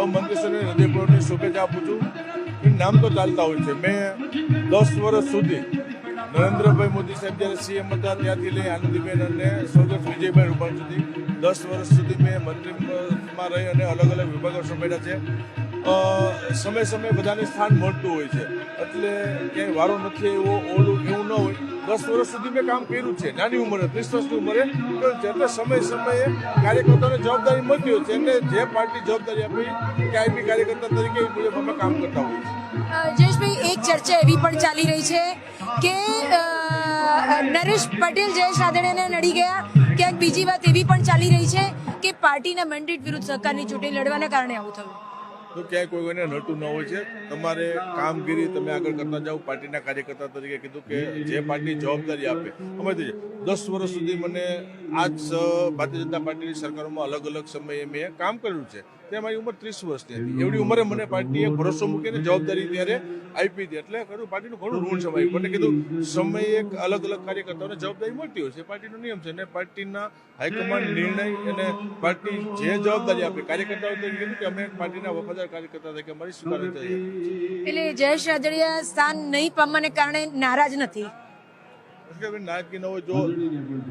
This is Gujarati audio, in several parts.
સૌ મંત્રીશ્રીને હૃદયપૂર્વકની શુભેચ્છા આપું છું. એ નામ તો ચાલતા હોય છે. મેં દસ વર્ષ સુધી નરેન્દ્રભાઈ મોદી સાહેબ જ્યારે સીએમ હતા ત્યાંથી લઈ આનંદીબેન અને સ્વર્ગસ્થ વિજયભાઈ રૂપાણી સુધી દસ વર્ષ સુધી મેં મંત્રીમાં રહી અને અલગ અલગ વિભાગો સંભાળ્યા છે. સમય સમયે બધાને સ્થાન મળતું હોય છે. એટલે ક્યાંય વારો નથી એવો ઓલું એવું ન હોય. દસ વર્ષ સુધી મેં કામ કર્યું છે. નાની ઉંમરે, ત્રીસ વર્ષની ઉંમરે. એટલે સમય સમયે કાર્યકર્તાને જવાબદારી મળતી હોય છે. એટલે જે પાર્ટી જવાબદારી આપી કે આઈપી કાર્યકર્તા તરીકે મુજબ અમે કામ કરતા હોઈએ છીએ. જયેશભાઈ, એક ચર્ચા એવી પણ ચાલી રહી છે કે નરેશ પટેલ, જયેશ રાદડિયાને નડી ગયા. ક્યાંક બીજી વાત એવી પણ ચાલી રહી છે કે પાર્ટીના મેન્ડેટ વિરુદ્ધ સરકારની ચૂંટણી લડવાના કારણે આવું થયું. તો ક્યાંય કોઈ કોઈને નડતું ન હોય છે. તમારે કામગીરી તમે આગળ કરતા જાઓ. પાર્ટીના કાર્યકર્તા તરીકે કીધું કે જે પાર્ટી જવાબદારી આપે. અમે દસ વર્ષ સુધી મને આજ જ ભારતીય જનતા પાર્ટીની સરકારોમાં અલગ અલગ સમયે મેં કામ કર્યું છે. તે મારી ઉંમર ત્રીસ વર્ષની હતી. એવડી ઉંમરે મને પાર્ટીએ ભરોસો મૂકીને જવાબદારી ત્યારે આપી હતી. એટલે ખરું પાર્ટીનું ઘણું ઋણ સમાયું મને કીધું સમયે એક અલગ અલગ કાર્યકર્તાઓને જવાબદારી મળતી હોય છે. પાર્ટીનો નિયમ છે. અને પાર્ટીના હાઈકમાન્ડ નિર્ણય અને પાર્ટી જે જવાબદારી આપે કાર્યકર્તાઓ તરીકે કીધું કે અમે પાર્ટીના વફાદાર કાર્યકર્તા તરીકે અમારી સ્વીકાર છે એટલે જયેશ રાદડિયા સ્થાન નહીં પામવાને કારણે નારાજ નથી. કે ભાઈ હોય જો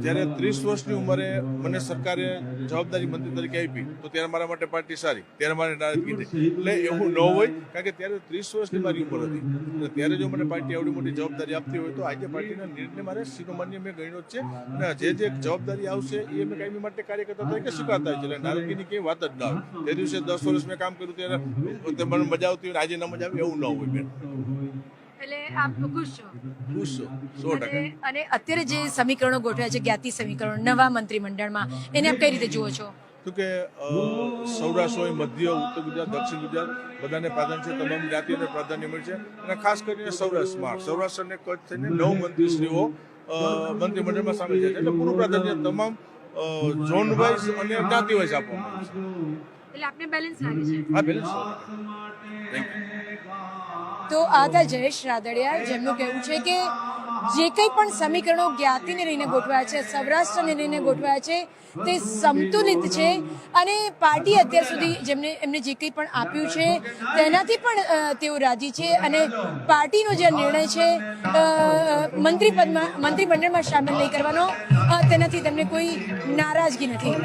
જ્યારે ત્રીસ વર્ષની ઉંમરે મને સરકારે જવાબદારી મંત્રી તરીકે આપી, તો ત્યારે મારા માટે પાર્ટી સારી, ત્યારે મારે નારાજગી એટલે એવું ન હોય, કારણ કે ત્યારે ત્રીસ વર્ષની મારી ઉંમર હતી. અને ત્યારે જો મને પાર્ટી આવડી મોટી જવાબદારી આપતી હોય, તો આજે પાર્ટીના નિર્ણય મારે શિરોમાન્ય મેં ગણ્યો છે. અને જે જે જવાબદારી આવશે, એ અમે કાયમી માટે કાર્યકર્તા તરીકે સ્વીકારતા છે. એટલે નારાજગીની વાત જ ના તે દિવસે દસ વર્ષ મેં કામ કર્યું, ત્યારે મને મજા આવતી હોય આજે ન મજા આવે એવું ન હોય બેન. એટલે આપ ખુશ છો? ખુશ છો સો ટકા. અને અત્યારે જે સમીકરણો ગોઠવ્યા છે જ્ઞાતિ સમીકરણ નવા મંત્રીમંડળમાં એને આપ કઈ રીતે જુઓ છો? તો કે સૌરાષ્ટ્ર હોય મધ્ય ઉત્તર ગુજરાત દક્ષિણ ગુજરાત બધાને પ્રાધાન્ય છે તમામ જાતિઓને પ્રાધાન્ય મળે છે. અને ખાસ કરીને સૌરાષ્ટ્રમાં સૌરાષ્ટ્ર અને કચ્છ થઈને નવ મંત્રીશ્રીઓ મંત્રીમંડળમાં સામેલ છે. એટલે પૂરું પ્રાધાન્ય તમામ ઝોન વાઇઝ અને જાતિ વાઇઝ આપવામાં આવે છે. એટલે આપને બેલેન્સ લાગે છે? હા બેલેન્સ થેન્ક યુ તો આ હતા જયેશ રાદડિયા, જેમનું કહેવું છે કે જે કંઈ પણ સમીકરણો જ્ઞાતિને લઈને ગોઠવાયા છે, સૌરાષ્ટ્રને લઈને ગોઠવાયા છે, તે સંતુલિત છે અને પાર્ટી અત્યાર સુધી જેમને, એમને જે કંઈ પણ આપ્યું છે, તેનાથી પણ તેઓ રાજી છે અને પાર્ટીનો જે નિર્ણય છે મંત્રીપદમાં મંત્રી પદમાં મંત્રીમંડળમાં સામેલ નહીં કરવાનો તેનાથી તેમને કોઈ નારાજગી નથી.